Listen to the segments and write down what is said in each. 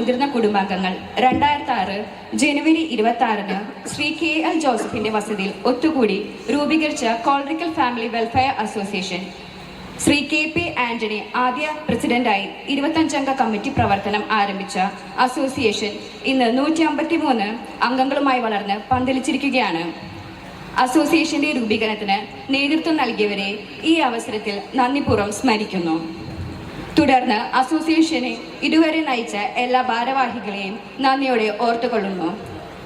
മുതിർന്ന കുടുംബാംഗങ്ങൾ. രണ്ടായിരത്തി ആറ് ജനുവരി ഇരുപത്തി ആറിന് ശ്രീ കെ എൽ ജോസഫിന്റെ വസതിയിൽ ഒത്തുകൂടി രൂപീകരിച്ച Kolarikkal family welfare association. Shri K P Antony ആദ്യ പ്രസിഡന്റായി ഇരുപത്തഞ്ചംഗ കമ്മിറ്റി പ്രവർത്തനം ആരംഭിച്ച അസോസിയേഷൻ ഇന്ന് നൂറ്റി അമ്പത്തി മൂന്ന് അംഗങ്ങളുമായി വളർന്ന് പന്തലിച്ചിരിക്കുകയാണ്. അസോസിയേഷന്റെ രൂപീകരണത്തിന് നേതൃത്വം നൽകിയവരെ ഈ അവസരത്തിൽ നന്ദിപൂർവം സ്മരിക്കുന്നു. തുടർന്ന് അസോസിയേഷനെ ഇതുവരെ നയിച്ച എല്ലാ ഭാരവാഹികളെയും നന്ദിയോടെ ഓർത്തുകൊള്ളുന്നു.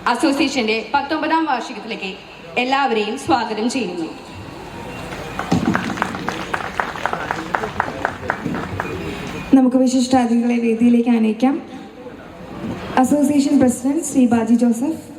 അസോസിയേഷന്റെ പത്തൊമ്പതാം വാർഷികത്തിലേക്ക് എല്ലാവരെയും സ്വാഗതം ചെയ്യുന്നു. നമുക്ക് വിശിഷ്ടാതിഥികളെ വേദിയിലേക്ക് ആനയിക്കാം അസോസിയേഷൻ പ്രസിഡന്റ് ശ്രീ ബാജി ജോസഫ്.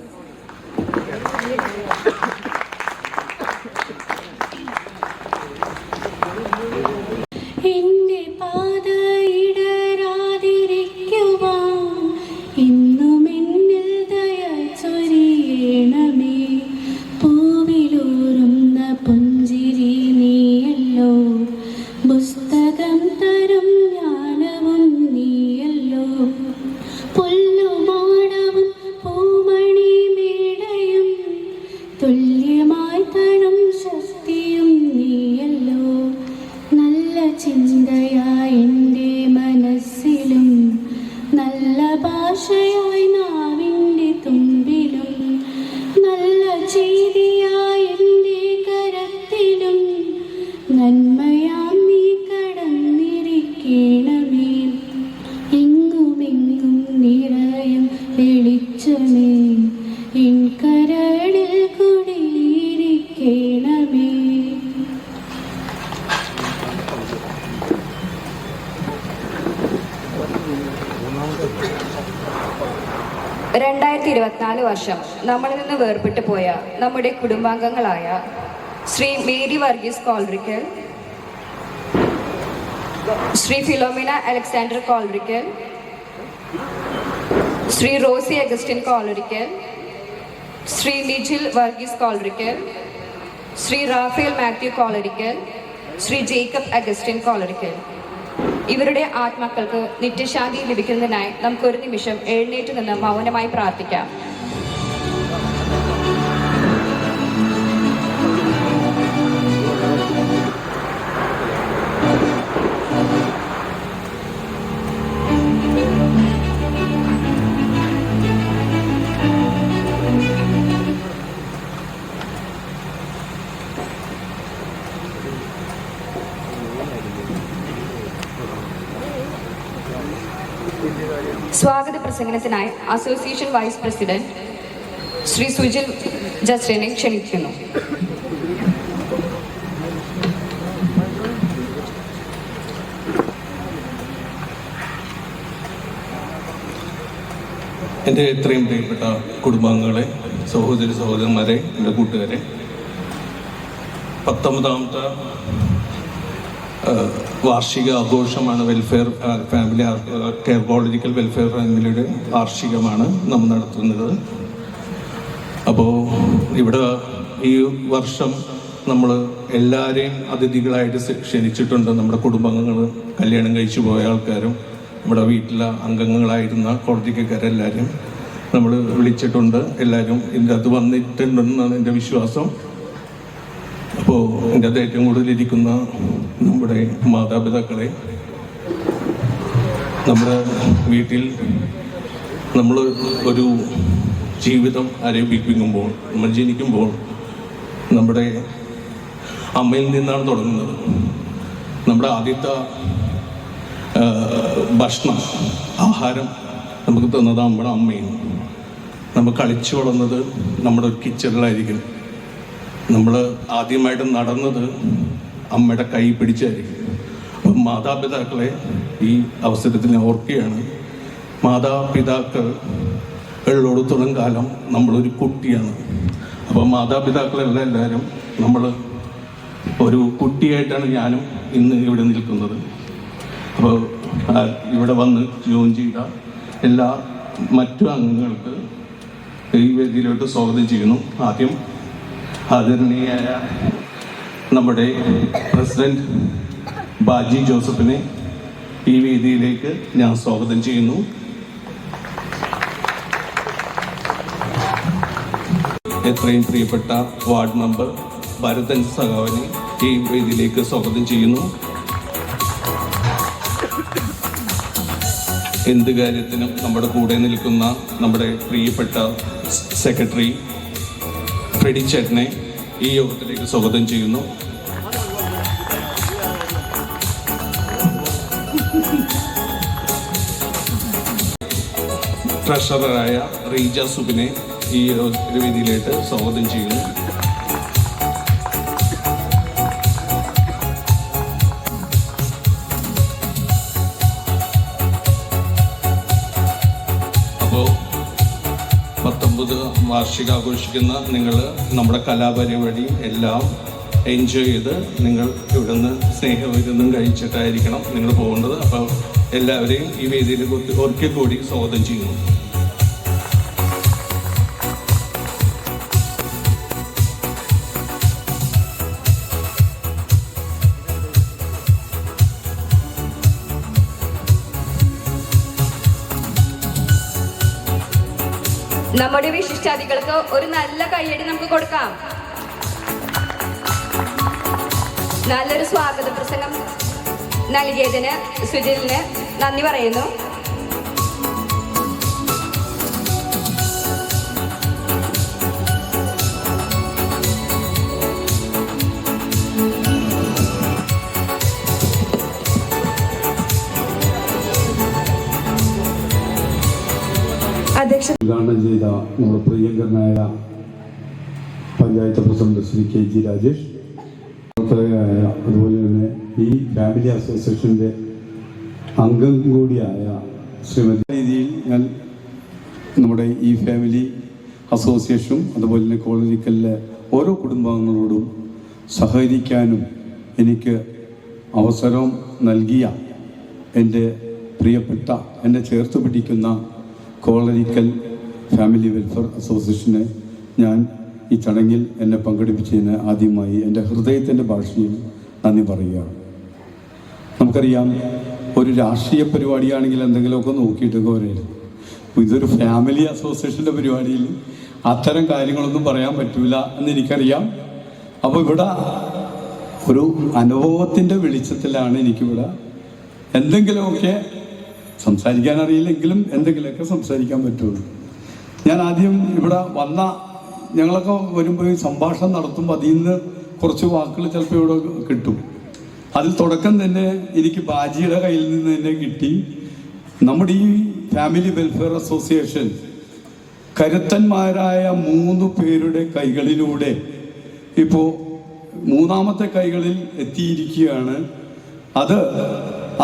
വേർപെട്ടു പോയ നമ്മുടെ കുടുംബാംഗങ്ങളായ ശ്രീ മേരി വർഗീസ് കോൾറിക്കൽ ശ്രീ ഫിലോമിന അലക്സാണ്ടർ കോൾറിക്കൽ ശ്രീ റോസി അഗസ്റ്റിൻ കോളറിക്കൽ ശ്രീ ലിജിൽ വർഗീസ് കോളറിക്കൽ ശ്രീ റാഫേൽ മാത്യു കോളറിക്കൽ ശ്രീ ജേക്കബ് അഗസ്റ്റിൻ കോളറിക്കൽ ഇവരുടെ ആത്മാക്കൾക്ക് നിത്യശാന്തി ലഭിക്കുന്നതിനായി നമുക്കൊരു നിമിഷം എഴുന്നേറ്റ് നിന്ന് മൗനമായി പ്രാർത്ഥിക്കാം. സ്വാഗത പ്രസംഗനത്തിനായി association vice president Shri Sujil ജസ്റ്റിനെ ക്ഷണിക്കുന്നു. എന്റെ ഇത്രയും പ്രിയപ്പെട്ട കുടുംബാംഗങ്ങളെ സഹോദരി സഹോദരന്മാരെ എന്റെ കൂട്ടുകാരെ പത്തൊമ്പതാമത്തെ വാർഷിക ആഘോഷമാണ് വെൽഫെയർ ഫാമിലി കെയർബോളജിക്കൽ വെൽഫെയർ ഫാമിലിയുടെ വാർഷികമാണ് നമ്മൾ നടത്തുന്നത്. അപ്പോൾ ഇവിടെ ഈ വർഷം നമ്മൾ എല്ലാവരെയും അതിഥികളായിട്ട് ക്ഷണിച്ചിട്ടുണ്ട്. നമ്മുടെ കുടുംബാംഗങ്ങൾ കല്യാണം കഴിച്ചു പോയ ആൾക്കാരും നമ്മുടെ വീട്ടിലെ അംഗങ്ങളായിരുന്ന കോടതിക്കാരെല്ലാവരും നമ്മൾ വിളിച്ചിട്ടുണ്ട്. എല്ലാവരും അത് വന്നിട്ടുണ്ടെന്നാണ് എന്റെ വിശ്വാസം. അപ്പോൾ എന്റെ അത് ഏറ്റവും കൂടുതലിരിക്കുന്ന നമ്മുടെ മാതാപിതാക്കളെ നമ്മുടെ വീട്ടിൽ നമ്മൾ ഒരു ജീവിതം ആരംഭിക്കുമ്പോൾ നമ്മൾ ജനിക്കുമ്പോൾ നമ്മുടെ അമ്മയിൽ നിന്നാണ് തുടങ്ങുന്നത്. നമ്മുടെ ആദ്യത്തെ ഭക്ഷണം ആഹാരം നമുക്ക് തന്നത് നമ്മുടെ അമ്മയും. നമ്മൾ കളിച്ചു വളർന്നത് നമ്മുടെ കിച്ചണിലായിരിക്കും. നമ്മൾ ആദ്യമായിട്ട് നടന്നത് അമ്മയുടെ കൈ പിടിച്ചായിരിക്കും. അപ്പം മാതാപിതാക്കളെ ഈ അവസരത്തിൽ ഓർക്കുകയാണ് മാതാപിതാക്കൾ ഉള്ളിടത്തോളം കാലം നമ്മളൊരു കുട്ടിയാണ്. അപ്പോൾ മാതാപിതാക്കളെല്ലാം എല്ലാവരും നമ്മൾ ഒരു കുട്ടിയായിട്ടാണ് ഞാനും ഇന്ന് ഇവിടെ നിൽക്കുന്നത്. അപ്പോൾ ഇവിടെ വന്ന് ജോയിൻ ചെയ്ത എല്ലാ മറ്റു അംഗങ്ങൾക്ക് ഈ വേദിയിലോട്ട് സ്വാഗതം ചെയ്യുന്നു. ആദ്യം ആദരണീയായ നമ്മുടെ പ്രസിഡന്റ് ബാജി ജോസഫിനെ ഈ വേദിയിലേക്ക് ഞാൻ സ്വാഗതം ചെയ്യുന്നു. എത്രയും പ്രിയപ്പെട്ട വാർഡ് മെമ്പർ ഭരതൻ സഖാവിനെ ഈ വേദിയിലേക്ക് സ്വാഗതം ചെയ്യുന്നു. എന്ത് കാര്യത്തിനും നമ്മുടെ കൂടെ നിൽക്കുന്ന നമ്മുടെ പ്രിയപ്പെട്ട സെക്രട്ടറി ഫ്രെഡി ചേട്ടനെ ഈ യോഗത്തിലേക്ക് സ്വാഗതം ചെയ്യുന്നു. ട്രഷററായ റീജ സുബിനെ ഈ വേദിയിലേക്ക് സ്വാഗതം ചെയ്യുന്നു. വാർഷികം ആഘോഷിക്കുന്ന നിങ്ങൾ നമ്മുടെ കലാപരിപാടി എല്ലാം എൻജോയ് ചെയ്ത് നിങ്ങൾ ഇവിടുന്ന് സ്നേഹവിരുന്നും കഴിച്ചിട്ടായിരിക്കണം നിങ്ങൾ പോകേണ്ടത്. അപ്പോൾ എല്ലാവരെയും ഈ വേദിയിൽ ഒരിക്കൽ കൂടി സ്വാഗതം ചെയ്യുന്നു. നമ്മുടെ വിശിഷ്ടാതികൾക്ക് ഒരു നല്ല കയ്യടി നമുക്ക് കൊടുക്കാം. നല്ലൊരു സ്വാഗത പ്രസംഗം നൽകിയതിന് സുജിലിന് നന്ദി പറയുന്നു. ഉദ്ഘാടനം ചെയ്ത നമ്മുടെ പ്രിയങ്കരനായ panchayat president Shri K G Rajesh പ്രവർത്തകരായ അതുപോലെ തന്നെ ഈ ഫാമിലി അസോസിയേഷന്റെ അംഗം കൂടിയായ ശ്രീമതി രീതിയിൽ ഞാൻ നമ്മുടെ ഈ ഫാമിലി അസോസിയേഷനും അതുപോലെ തന്നെ കോളനിക്കലിലെ ഓരോ കുടുംബാംഗങ്ങളോടും സഹകരിക്കാനും എനിക്ക് അവസരം നൽകിയ എന്റെ പ്രിയപ്പെട്ട എന്നെ ചേർത്ത് പിടിക്കുന്ന കോളനിക്കൽ ഫാമിലി വെൽഫെയർ അസോസിയേഷനെ ഞാൻ ഈ ചടങ്ങിൽ എന്നെ പങ്കെടുപ്പിച്ചതിന് ആദ്യമായി എന്റെ ഹൃദയത്തിന്റെ ഭാഷയിൽ നന്ദി പറയുകയാണ് നമുക്കറിയാം ഒരു രാഷ്ട്രീയ പരിപാടിയാണെങ്കിൽ എന്തെങ്കിലുമൊക്കെ നോക്കിയിട്ടൊക്കെ വരരുത്. ഇതൊരു ഫാമിലി അസോസിയേഷന്റെ പരിപാടിയിൽ അത്തരം കാര്യങ്ങളൊന്നും പറയാൻ പറ്റൂല എന്ന് എനിക്കറിയാം. അപ്പോൾ ഇവിടെ ഒരു അനുഭവത്തിന്റെ വെളിച്ചത്തിലാണ് എനിക്കിവിടെ എന്തെങ്കിലുമൊക്കെ സംസാരിക്കാൻ അറിയില്ലെങ്കിലും എന്തെങ്കിലുമൊക്കെ സംസാരിക്കാൻ പറ്റുള്ളൂ. ഞാൻ ആദ്യം ഇവിടെ വന്ന ഞങ്ങളൊക്കെ വരുമ്പോൾ ഈ സംഭാഷണം നടത്തുമ്പോൾ അതിൽ നിന്ന് കുറച്ച് വാക്കുകൾ ചിലപ്പോൾ ഇവിടെ കിട്ടും. അതിൽ തുടക്കം തന്നെ എനിക്ക് ബാജിയുടെ കയ്യിൽ നിന്ന് തന്നെ കിട്ടി. നമ്മുടെ ഈ ഫാമിലി വെൽഫെയർ അസോസിയേഷൻ കരുത്തന്മാരായ മൂന്ന് പേരുടെ കൈകളിലൂടെ ഇപ്പോൾ മൂന്നാമത്തെ കൈകളിൽ എത്തിയിരിക്കുകയാണ്. അത്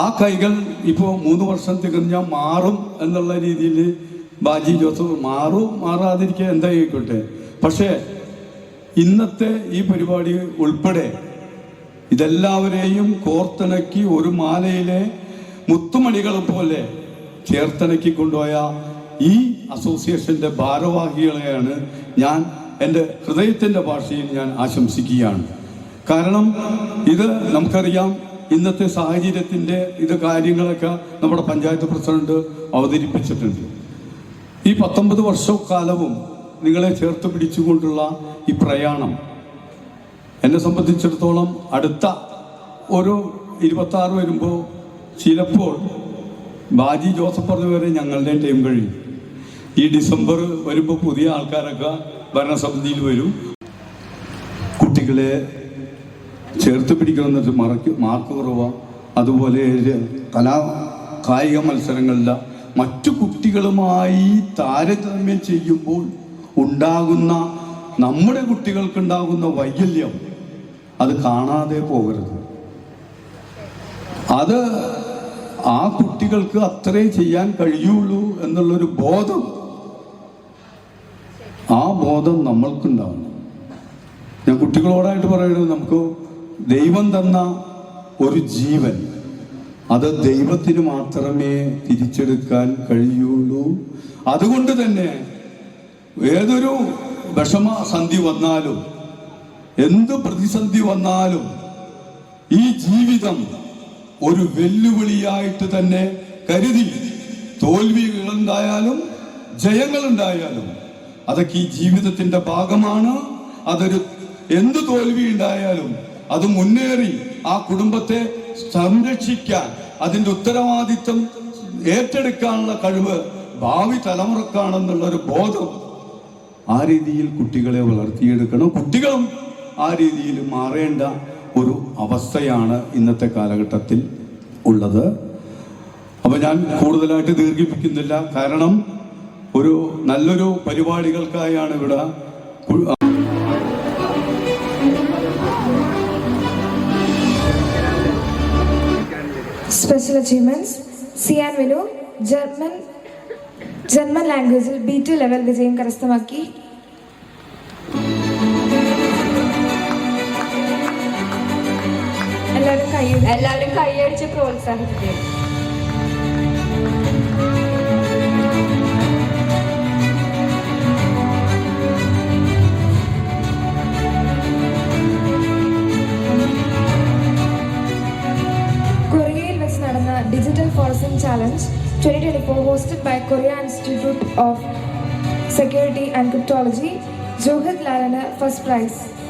ആ കൈകൾ ഇപ്പോൾ മൂന്ന് വർഷം തികഞ്ഞാൽ മാറും എന്നുള്ള രീതിയിൽ ബാജി ജോസഫ് മാറും മാറാതിരിക്കുക എന്തായിക്കോട്ടെ പക്ഷേ ഇന്നത്തെ ഈ പരിപാടി ഉൾപ്പെടെ ഇതെല്ലാവരെയും കോർത്തിണക്കി ഒരു മാലയിലെ മുത്തുമണികൾ പോലെ ചേർത്തിണക്കി കൊണ്ടുപോയ ഈ അസോസിയേഷന്റെ ഭാരവാഹികളെയാണ് ഞാൻ എന്റെ ഹൃദയത്തിന്റെ ഭാഷയിൽ ഞാൻ ആശംസിക്കുകയാണ്. കാരണം ഇത് നമുക്കറിയാം ഇന്നത്തെ സാഹചര്യത്തിന്റെ ഇത് കാര്യങ്ങളൊക്കെ നമ്മുടെ പഞ്ചായത്ത് പ്രസിഡന്റ് അവതരിപ്പിച്ചിട്ടുണ്ട്. ഈ പത്തൊമ്പത് വർഷക്കാലവും നിങ്ങളെ ചേർത്ത് പിടിച്ചുകൊണ്ടുള്ള ഈ പ്രയാണം. എന്നെ സംബന്ധിച്ചിടത്തോളം അടുത്ത ഒരു ഇരുപത്തി ആറ് വരുമ്പോൾ ചിലപ്പോൾ ബാജി ജോസഫ് പറഞ്ഞ വരെ ഞങ്ങളുടെ ടൈം കഴിയും. ഈ ഡിസംബർ വരുമ്പോൾ പുതിയ ആൾക്കാരൊക്കെ ഭരണസമിതിയിൽ വരും. കുട്ടികളെ ചേർത്ത് പിടിക്കണമെന്നിട്ട് മറക്ക് മാർക്ക് കുറവാണ് അതുപോലെ കലാ കായിക മത്സരങ്ങളിലെ മറ്റു കുട്ടികളുമായി താരതമ്യം ചെയ്യുമ്പോൾ ഉണ്ടാകുന്ന നമ്മുടെ കുട്ടികൾക്കുണ്ടാകുന്ന വൈകല്യം അത് കാണാതെ പോകരുത്. അത് ആ കുട്ടികൾക്ക് അത്രേ ചെയ്യാൻ കഴിയുള്ളൂ എന്നുള്ളൊരു ബോധം ആ ബോധം നമ്മൾക്കുണ്ടാവണം. ഞാൻ കുട്ടികളോടായിട്ട് പറയുന്നത് നമുക്ക് ദൈവം തന്ന ഒരു ജീവൻ അത് ദൈവത്തിന് മാത്രമേ തിരിച്ചെടുക്കാൻ കഴിയുള്ളൂ. അതുകൊണ്ട് തന്നെ ഏതൊരു വിഷമസന്ധി വന്നാലും എന്ത് പ്രതിസന്ധി വന്നാലും ഈ ജീവിതം ഒരു വെല്ലുവിളിയായിട്ട് തന്നെ കരുതി തോൽവികളുണ്ടായാലും ജയങ്ങളുണ്ടായാലും അതൊക്കെ ഈ ജീവിതത്തിന്റെ ഭാഗമാണ്. അതൊരു എന്ത് തോൽവി ഉണ്ടായാലും അത് മുന്നേറി ആ കുടുംബത്തെ സംരക്ഷിക്കാൻ അതിന്റെ ഉത്തരവാദിത്വം ഏറ്റെടുക്കാനുള്ള കഴിവ് ഭാവി തലമുറക്കാണെന്നുള്ള ഒരു ബോധം ആ രീതിയിൽ കുട്ടികളെ വളർത്തിയെടുക്കണം. കുട്ടികളും ആ രീതിയിൽ മാറേണ്ട ഒരു അവസ്ഥയാണ് ഇന്നത്തെ കാലഘട്ടത്തിൽ ഉള്ളത്. അപ്പൊ ഞാൻ കൂടുതലായിട്ട് ദീർഘിപ്പിക്കുന്നില്ല. കാരണം ഒരു നല്ലൊരു പരിപാടികൾക്കായാണ് ഇവിടെ special achievements Siyan Vinu German German ലാംഗ്വേജിൽ ബി ടു ലെവൽ വിജയം കരസ്ഥമാക്കി. എല്ലാവരും കൈ എല്ലാവരും കൈയടിച്ച് പ്രോത്സാഹിപ്പിക്കും Digital Forcing Challenge 2024 hosted by Korea Institute of Security and Cryptology. Johid Larana, first prize.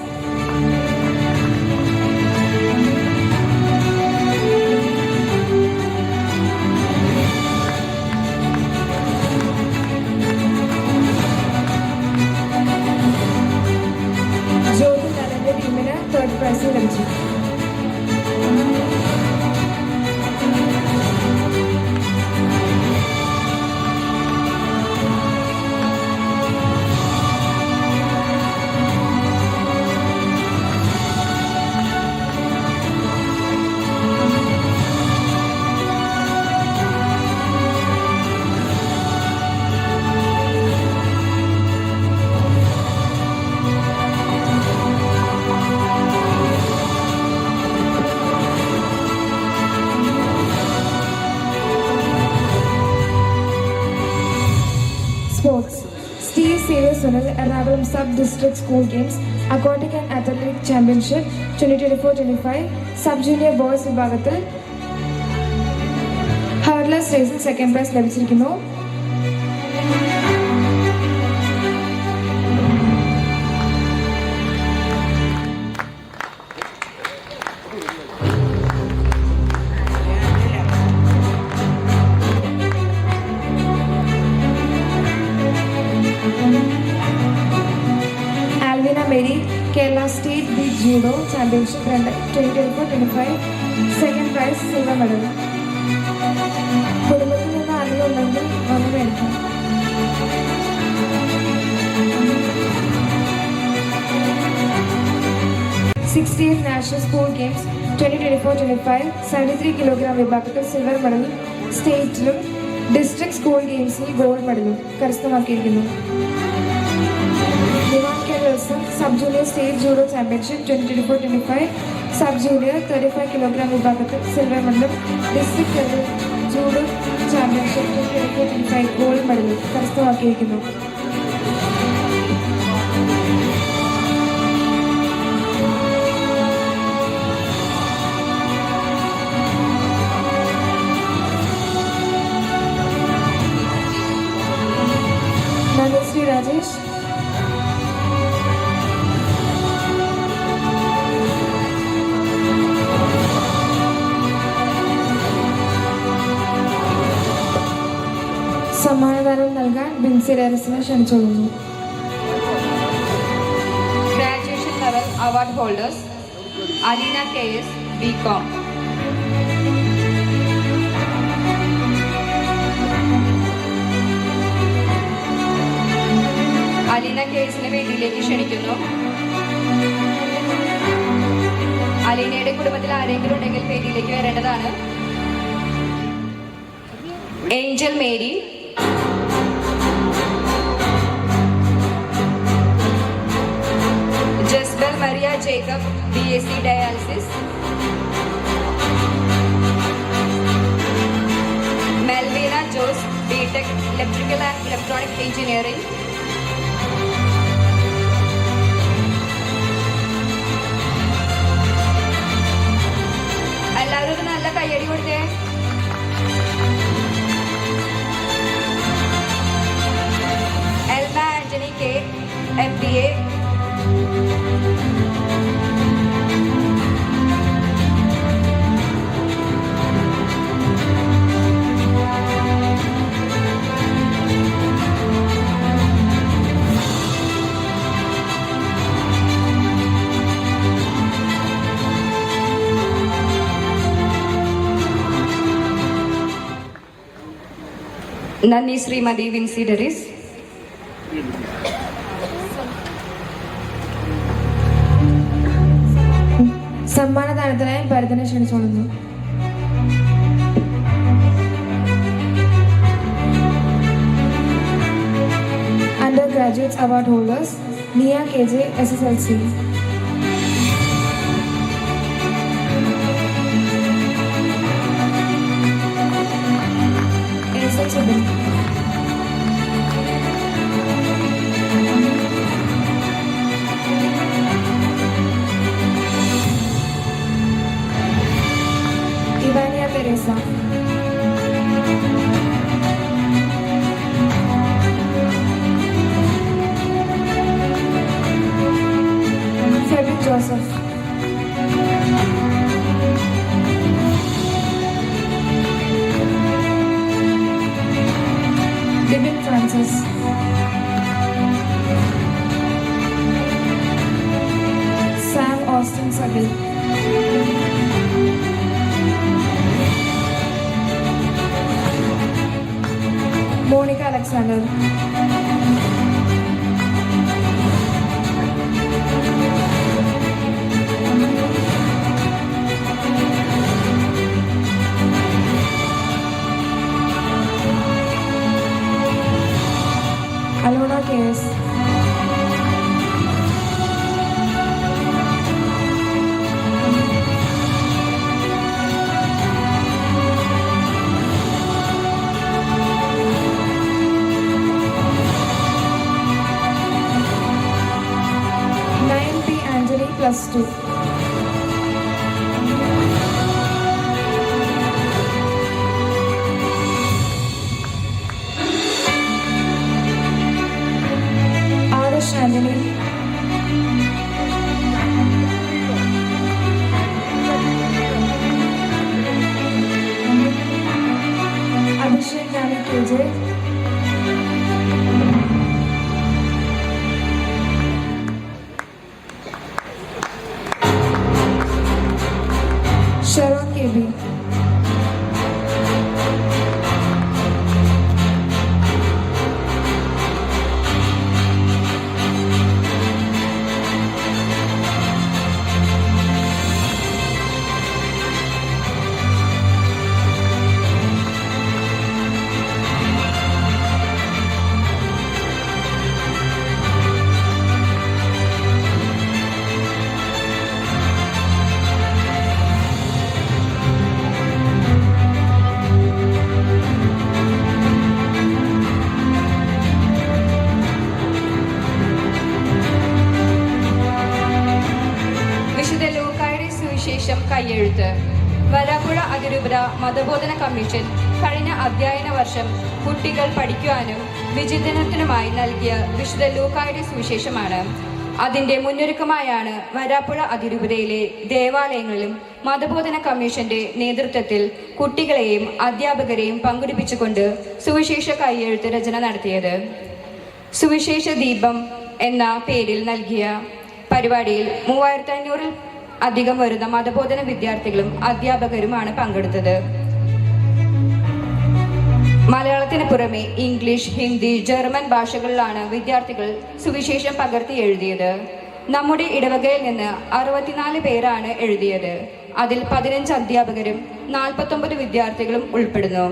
Sub-District School Games, Aquatic and Athletic Championship 2024-25, Sub-Junior Boys വിഭാഗത്തിൽ hurdles റേസിൽ സെക്കൻഡ് പ്രൈസ് ലഭിച്ചിരിക്കുന്നു Mary Kerala state beach judo championship രണ്ട് twenty twenty four twenty five second prize silver medal കുടുംബത്തിൽ നിന്ന് അറിവുണ്ടെങ്കിൽ വന്ന് മേടിക്കാം. Sixty eight national school games twenty twenty four twenty five seventy three kilogram വിഭാഗത്തിൽ silver മെഡലും സ്റ്റേറ്റിലും ഡിസ്ട്രിക്ട് സ്കൂൾ ഗെയിംസിൽ ഗോൾഡ് മെഡലും കരസ്ഥമാക്കിയിരിക്കുന്നു. Wilson sub junior state judo championship twenty twenty four twenty five sub junior thirty five kilogram വിഭാഗത്തിൽ silver മെഡലും district level judo championship four twenty five gold മെഡലും കരസ്ഥമാക്കിയിരിക്കുന്നു. ഡയറസിനെ ക്ഷണിച്ചോളുന്നു graduation level award holders Aleena K S B com Aleena K എസിനെ വേദിയിലേക്ക് ക്ഷണിക്കുന്നു. അലീനയുടെ കുടുംബത്തിൽ ആരെങ്കിലും ഉണ്ടെങ്കിൽ വേദിയിലേക്ക് വരേണ്ടതാണ്. Angel Mary Jasbel Maria Jacob B S C dialysis Melvina Jose B tech electrical and electronic engineering എല്ലാവരും ഒരു നല്ല കയ്യടി കൊടുത്തേ. Elma Antony K Nani Sri Madi Winsideris, സമ്മാനദാനത്തിനായി ഭരതനെ ക്ഷണിച്ചോളുന്നു under graduates award holders Niya K സുവിശേഷം കയ്യെഴുത്ത് വരാപ്പുഴ അതിരൂപത മതബോധന കമ്മീഷൻ കഴിഞ്ഞ അധ്യയന വർഷം കുട്ടികൾ പഠിക്കുവാനും വിചിന്തനത്തിനുമായി നൽകിയ വിശുദ്ധ ലൂക്കായുടെ സുവിശേഷമാണ്. അതിന്റെ മുന്നൊരുക്കമായാണ് വരാപ്പുഴ അതിരൂപതയിലെ ദേവാലയങ്ങളിലും മതബോധന കമ്മീഷന്റെ നേതൃത്വത്തിൽ കുട്ടികളെയും അധ്യാപകരെയും പങ്കെടുപ്പിച്ചുകൊണ്ട് സുവിശേഷ കൈയെഴുത്ത് രചന നടത്തിയത്. സുവിശേഷ ദീപം എന്ന പേരിൽ നൽകിയ പരിപാടിയിൽ മൂവായിരത്തി അഞ്ഞൂറിൽ അധികം വരുന്ന മതബോധന വിദ്യാർത്ഥികളും അധ്യാപകരുമാണ് പങ്കെടുത്തത്. മലയാളത്തിന് പുറമെ ഇംഗ്ലീഷ് ഹിന്ദി ജർമ്മൻ ഭാഷകളിലാണ് വിദ്യാർത്ഥികൾ സുവിശേഷം പകർത്തി എഴുതിയത്. നമ്മുടെ ഇടവകയിൽ നിന്ന് അറുപത്തിനാല് പേരാണ് എഴുതിയത്. അതിൽ പതിനഞ്ച് അധ്യാപകരും നാൽപ്പത്തൊമ്പത് വിദ്യാർത്ഥികളും ഉൾപ്പെടുന്നു.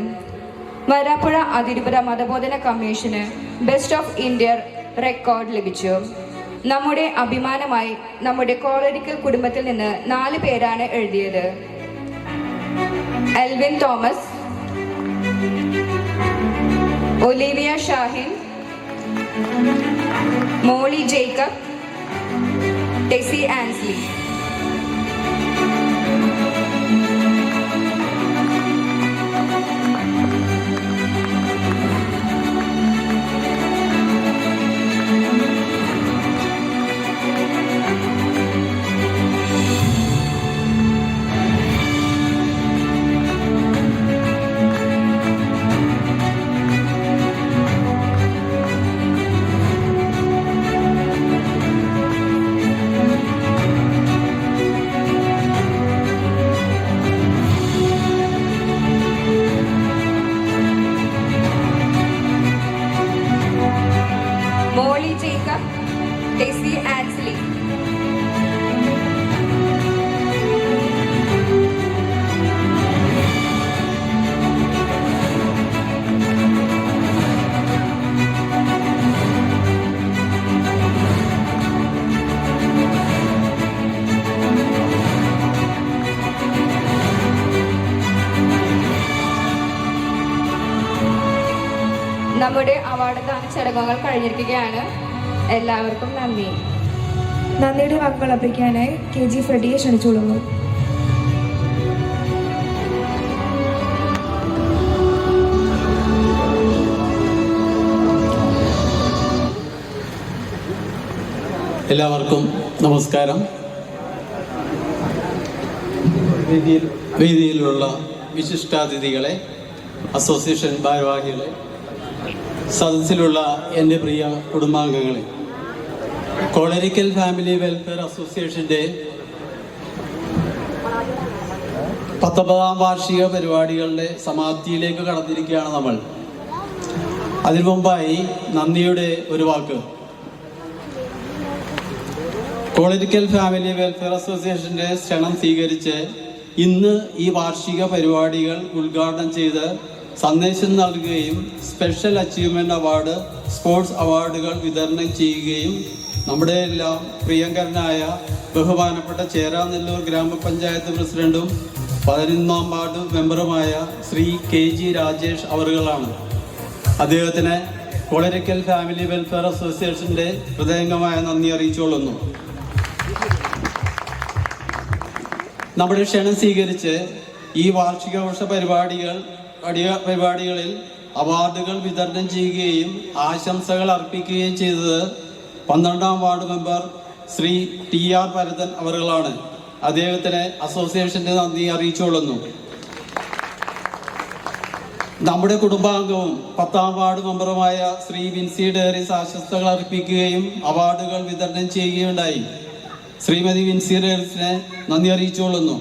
വരാപ്പുഴ അതിരൂപത മതബോധന കമ്മീഷന് ബെസ്റ്റ് ഓഫ് ഇന്ത്യ റെക്കോർഡ് ലഭിച്ചു. നമ്മുടെ അഭിമാനമായി നമ്മുടെ കോളരിക്കൽ കുടുംബത്തിൽ നിന്ന് നാല് പേരാണ് എഴുതിയത്. എൽവിൻ തോമസ് ഒലീവിയ ഷാഹിൻ മോളി ജേക്കബ് ടെസി ആൻസ്ലി എല്ലാവർക്കും നന്ദി. നന്ദിയുടെ വാക്കുകൾ അർപ്പിക്കാനായി കെ ജി ഫ്രെഡിയെ ക്ഷണിച്ചുകൊള്ളുന്നു. എല്ലാവർക്കും നമസ്കാരം. വേദിയിൽ വേദിയിലുള്ള വിശിഷ്ടാതിഥികളെ അസോസിയേഷൻ ഭാരവാഹികളെ സദസ്സിലുള്ള എന്റെ പ്രിയ കുടുംബാംഗങ്ങളെ കോളരിക്കൽ ഫാമിലി വെൽഫെയർ അസോസിയേഷന്റെ പത്തൊമ്പതാം വാർഷിക പരിപാടികളുടെ സമാപ്തിയിലേക്ക് കടന്നിരിക്കുകയാണ് നമ്മൾ. അതിനു മുമ്പായി നന്ദിയുടെ ഒരു വാക്ക്. കോളരിക്കൽ ഫാമിലി വെൽഫെയർ അസോസിയേഷന്റെ ക്ഷണം സ്വീകരിച്ച് ഇന്ന് ഈ വാർഷിക പരിപാടികൾ ഉദ്ഘാടനം ചെയ്ത് സന്ദേശം നൽകുകയും സ്പെഷ്യൽ അച്ചീവ്മെന്റ് അവാർഡ് സ്പോർട്സ് അവാർഡുകൾ വിതരണം ചെയ്യുകയും നമ്മുടെ എല്ലാം പ്രിയങ്കരനായ ബഹുമാനപ്പെട്ട ചേരാനെല്ലൂർ ഗ്രാമപഞ്ചായത്ത് പ്രസിഡന്റും പതിനൊന്നാം വാർഡ് മെമ്പറുമായ ശ്രീ കെ ജി രാജേഷ് അവറുകളാണ്. അദ്ദേഹത്തിന് കൊളരിക്കൽ ഫാമിലി വെൽഫെയർ അസോസിയേഷന്റെ ഹൃദയംഗമായ നന്ദി അറിയിച്ചുകൊള്ളുന്നു. നമ്മുടെ ക്ഷണം സ്വീകരിച്ച് ഈ വാർഷികാഘോഷ പരിപാടികൾ പരിപാടികളിൽ അവാർഡുകൾ വിതരണം ചെയ്യുകയും ആശംസകൾ അർപ്പിക്കുകയും ചെയ്തത് പന്ത്രണ്ടാം ward member Shri T R Bharathan അവറുകളാണ് അദ്ദേഹത്തിന് അസോസിയേഷന്റെ നന്ദി അറിയിച്ചുകൊള്ളുന്നു. നമ്മുടെ കുടുംബാംഗവും പത്താം വാർഡ് മെമ്പറുമായ ശ്രീ വിൻസി ഡേറിസ് ആശംസകൾ അർപ്പിക്കുകയും അവാർഡുകൾ വിതരണം ചെയ്യുകയുണ്ടായി. ശ്രീമതി വിൻസി ഡേറിസിനെ നന്ദി അറിയിച്ചുകൊള്ളുന്നു.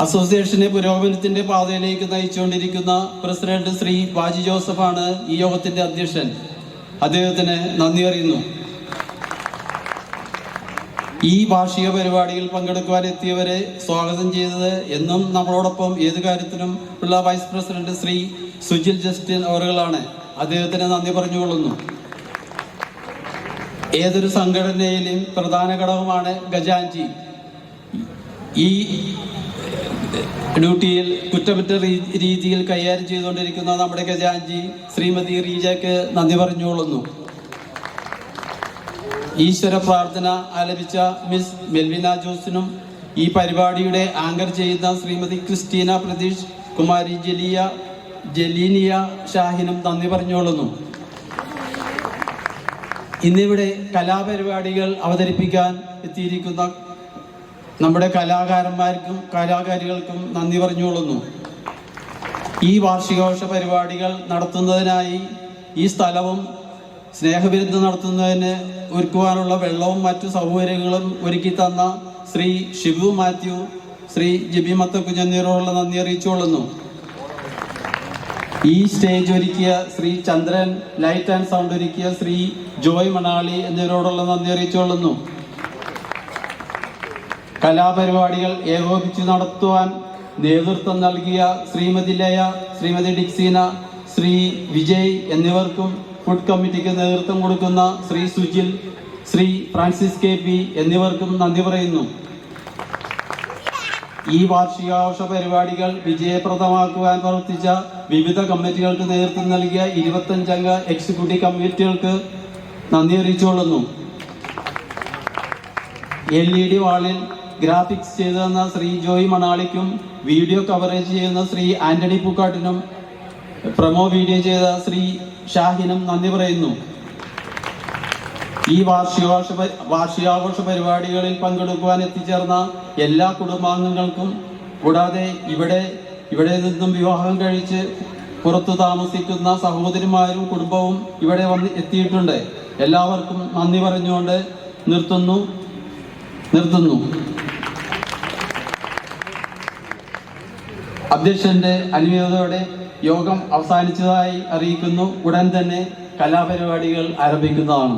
അസോസിയേഷന്റെ പുരോഗമനത്തിന്റെ പാതയിലേക്ക് നയിച്ചുകൊണ്ടിരിക്കുന്ന പ്രസിഡന്റ് ശ്രീ വാജി ജോസഫാണ് ഈ യോഗത്തിന്റെ അധ്യക്ഷൻ. അദ്ദേഹത്തിന് നന്ദി അറിയുന്നു. ഈ വാർഷിക പരിപാടിയിൽ പങ്കെടുക്കുവാൻ എത്തിയവരെ സ്വാഗതം ചെയ്തത് എന്നും നമ്മളോടൊപ്പം ഏത് കാര്യത്തിനും ഉള്ള vice president Shri Sujil Justin അവറുകളാണ്. അദ്ദേഹത്തിന് നന്ദി പറഞ്ഞുകൊള്ളുന്നു. ഏതൊരു സംഘടനയിലും പ്രധാന ഘടകമാണ് ഖജാൻജി. ഈ ഡ്യൂട്ടിയിൽ കുറ്റമറ്റ രീതിയിൽ കൈകാര്യം ചെയ്തുകൊണ്ടിരിക്കുന്ന നമ്മുടെ ഖജാൻജി ശ്രീമതി റീജയ്ക്ക് നന്ദി പറഞ്ഞുകൊള്ളുന്നു. ഈശ്വര പ്രാർത്ഥന ആലപിച്ച മിസ് മെൽവിന ജോസിനും ഈ പരിപാടിയുടെ ആങ്കർ ചെയ്യുന്ന ശ്രീമതി ക്രിസ്റ്റീന പ്രതീഷ് കുമാരി ജലിയ ജലീനിയ ഷാഹിനും നന്ദി പറഞ്ഞുകൊള്ളുന്നു. ഇന്നിവിടെ കലാപരിപാടികൾ അവതരിപ്പിക്കാൻ എത്തിയിരിക്കുന്ന നമ്മുടെ കലാകാരന്മാർക്കും കലാകാരികൾക്കും നന്ദി പറഞ്ഞുകൊള്ളുന്നു. ഈ വാർഷികോഷ പരിപാടികൾ നടത്തുന്നതിനായി ഈ സ്ഥലവും സ്നേഹവിരുദ്ധം നടത്തുന്നതിന് ഒരുക്കുവാനുള്ള വെള്ളവും മറ്റു സൗകര്യങ്ങളും ഒരുക്കി തന്ന ശ്രീ ഷിബു മാത്യു ശ്രീ ജിബി മത്തക്കുഞ്ഞ് എന്നിവരോടുള്ള നന്ദി അറിയിച്ചുകൊള്ളുന്നു. ഈ സ്റ്റേജ് ഒരുക്കിയ Shri Chandran light and sound ഒരുക്കിയ ശ്രീ ജോയ് മണാളി എന്നിവരോടുള്ള നന്ദി അറിയിച്ചുകൊള്ളുന്നു. കലാപരിപാടികൾ ഏകോപിച്ച് നടത്തുവാൻ നേതൃത്വം നൽകിയ ശ്രീമതി ലയ ശ്രീമതി ഡിക്സീന ശ്രീ വിജയ് എന്നിവർക്കും ഫുഡ് കമ്മിറ്റിക്ക് നേതൃത്വം കൊടുക്കുന്ന Shri Sujil Shri Francis K P എന്നിവർക്കും നന്ദി പറയുന്നു. ഈ വാർഷികാഘോഷ പരിപാടികൾ വിജയപ്രദമാക്കുവാൻ പ്രവർത്തിച്ച വിവിധ കമ്മിറ്റികൾക്ക് നേതൃത്വം നൽകിയ ഇരുപത്തഞ്ചംഗ എക്സിക്യൂട്ടീവ് കമ്മിറ്റികൾക്ക് നന്ദി അറിയിച്ചുകൊള്ളുന്നു. എൽ ഇ ഡി വാളിൽ ഗ്രാഫിക്സ് ചെയ്തു തന്ന ശ്രീ ജോയി മണാളിക്കും വീഡിയോ കവറേജ് ചെയ്യുന്ന ശ്രീ ആന്റണി പൂക്കാട്ടിനും പ്രമോ വീഡിയോ ചെയ്ത ശ്രീ ഷാഹിനും നന്ദി പറയുന്നു. ഈ വാർഷികാഘോഷ വാർഷികാഘോഷ പരിപാടികളിൽ പങ്കെടുക്കുവാൻ എത്തിച്ചേർന്ന എല്ലാ കുടുംബാംഗങ്ങൾക്കും കൂടാതെ ഇവിടെ ഇവിടെ നിന്നും വിവാഹം കഴിച്ച് പുറത്തു താമസിക്കുന്ന സഹോദരിമാരും കുടുംബവും ഇവിടെ വന്ന് എത്തിയിട്ടുണ്ട്. എല്ലാവർക്കും നന്ദി പറഞ്ഞുകൊണ്ട് നിർത്തുന്നു നിർത്തുന്നു. അധ്യക്ഷന്റെ അനുമതിയോടെ യോഗം അവസാനിച്ചതായി അറിയിക്കുന്നു. ഉടൻ തന്നെ കലാപരിപാടികൾ ആരംഭിക്കുന്നതാണ്.